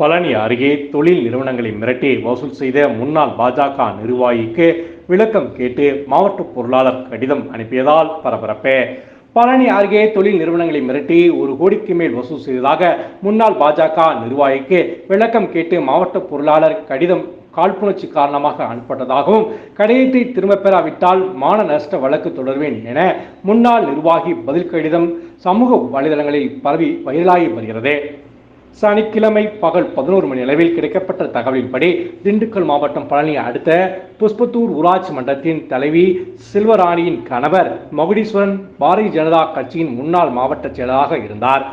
பழனி அருகே தொழில் நிறுவனங்களை மிரட்டி வசூல் செய்த முன்னாள் பாஜக நிர்வாகிக்கு விளக்கம் கேட்டு மாவட்ட பொருளாளர் கடிதம் அனுப்பியதால் பரபரப்பு. பழனி அருகே தொழில் நிறுவனங்களை மிரட்டி ஒரு கோடிக்கு மேல் வசூல் செய்ததாக முன்னாள் பாஜக நிர்வாகிக்கு விளக்கம் கேட்டு மாவட்ட பொருளாளர் கடிதம் காழ்ப்புணர்ச்சி காரணமாக அனுப்பப்பட்டதாகவும் கடையீட்டை திரும்பப் பெறாவிட்டால் மான நஷ்ட வழக்கு தொடர்வேன் என முன்னாள் நிர்வாகி பதில் கடிதம் சமூக வலைதளங்களில் பரவி வைரலாகி வருகிறது. சனிக்கிழமை பகல் பதினோரு மணி அளவில் கிடைக்கப்பட்ட தகவலின்படி திண்டுக்கல் மாவட்டம் பழனி அடுத்த புஷ்பத்தூர் ஊராட்சி மன்றத்தின் தலைவி செல்வராணியின் கணவர் மகுடீஸ்வரன் பாரதிய ஜனதா கட்சியின் முன்னாள் மாவட்ட செயலராக இருந்தார்.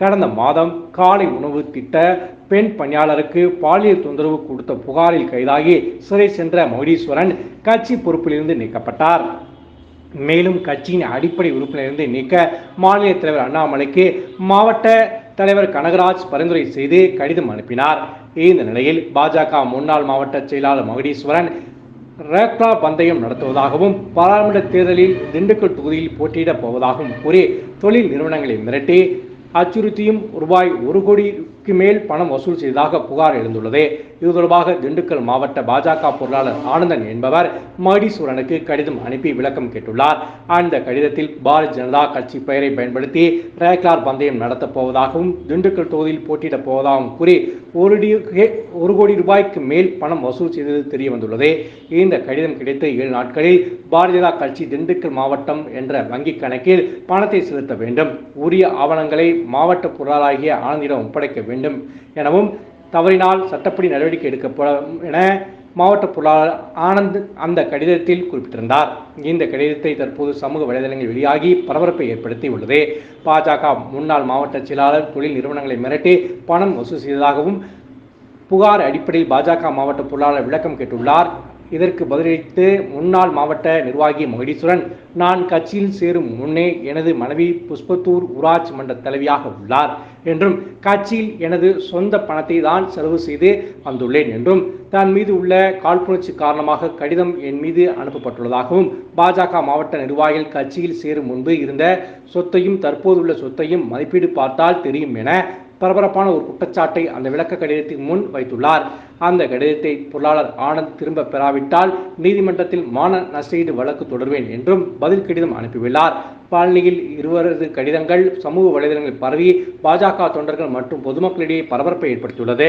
கடந்த மாதம் காலை உணவு திட்ட பெண் பணியாளருக்கு பாலியல் தொந்தரவு கொடுத்த புகாரில் கைதாகி சிறை சென்ற மகுடீஸ்வரன் கட்சி பொறுப்பிலிருந்து நீக்கப்பட்டார். மேலும் கட்சியின் அடிப்படை உறுப்பினரிலிருந்து நீக்க மாநில தலைவர் அண்ணாமலைக்கு மாவட்ட தலைவர் கனகராஜ் பரிந்துரை செய்து கடிதம் அனுப்பினார். இந்த நிலையில் பாஜக முன்னாள் மாவட்ட செயலாளர் மகுடீஸ்வரன் ரேக்ரா பந்தயம் நடத்துவதாகவும் பாராளுமன்ற தேர்தலில் திண்டுக்கல் தொகுதியில் போட்டியிடப் போவதாகவும் கூறி தொழில் நிறுவனங்களை மிரட்டி அச்சுறுத்தியும் ரூபாய் ஒரு கோடி கோடிக்கு மேல் பணம் வசூல் செய்ததாக புகார் எழுந்துள்ளது. இது தொடர்பாக திண்டுக்கல் மாவட்ட பாஜக பொருளாளர் ஆனந்தன் என்பவர் மடிசூரனுக்கு கடிதம் அனுப்பி விளக்கம் கேட்டுள்ளார். அந்த கடிதத்தில் பாரதிய ஜனதா கட்சி பெயரை பயன்படுத்தி ரேக்லார் பந்தயம் நடத்தப் போவதாகவும் திண்டுக்கல் தொகுதியில் போட்டியிடப் போவதாகவும் கூறி ஒரு ஒரு கோடி ரூபாய்க்கு மேல் பணம் வசூல் செய்தது தெரிய வந்துள்ளது இந்த கடிதம் கிடைத்த ஏழு நாட்களில் பாரதிய ஜனதா கட்சி திண்டுக்கல் மாவட்டம் என்ற வங்கிக் கணக்கில் பணத்தை செலுத்த வேண்டும். உரிய ஆவணங்களை மாவட்ட பொருளாளாகிய ஆனந்திடம் ஒப்படைக்க வேண்டும். எனவும் தவறினால் சட்டப்படி நடவடிக்கை எடுக்கப்படும் என மாவட்ட பொருளாளர் ஆனந்த் அந்த கடிதத்தில் குறிப்பிட்டிருந்தார். இந்த கடிதத்தை தற்போது சமூக வலைதளங்களில் வெளியாகி பரபரப்பை ஏற்படுத்தி உள்ளது பாஜக முன்னாள் மாவட்ட செயலாளர் தொழில் நிறுவனங்களை மிரட்டி பணம் வசூல் செய்ததாகவும் புகார் அடிப்படையில் பாஜக மாவட்ட பொருளாளர் விளக்கம் கேட்டுள்ளார். இதற்கு பதிலளித்து முன்னாள் மாவட்ட நிர்வாகி மகிழீஸ்வரன் நான் கட்சியில் சேரும் முன்னே எனது மனைவி புஷ்பத்தூர் ஊராட்சி மன்ற தலைவியாக உள்ளார் என்றும் கட்சியில் எனது சொந்த பணத்தை தான் செலவு செய்து வந்துள்ளேன் என்றும் தன் மீது உள்ள காழ்ப்புணர்ச்சி காரணமாக கடிதம் என் மீது அனுப்பப்பட்டுள்ளதாகவும் பாஜக மாவட்ட நிர்வாகிகள் கட்சியில் சேரும் முன்பு இருந்த சொத்தையும் தற்போதுள்ள சொத்தையும் மதிப்பீடு பார்த்தால் தெரியும் என பரபரப்பான ஒரு குற்றச்சாட்டை அந்த விளக்க கடிதத்தின் முன் வைத்துள்ளார். அந்த கடிதத்தை பொருளாளர் ஆனந்த் திரும்ப பெறாவிட்டால் நீதிமன்றத்தில் மான நஷ்டஈடு வழக்கு தொடர்வேன் என்றும் பதில் கடிதம் அனுப்பியுள்ளார். பழனியில் இருவரது கடிதங்கள் சமூக வலைதளங்களில் பரவி பாஜக தொண்டர்கள் மற்றும் பொதுமக்களிடையே பரபரப்பை ஏற்படுத்தியுள்ளது.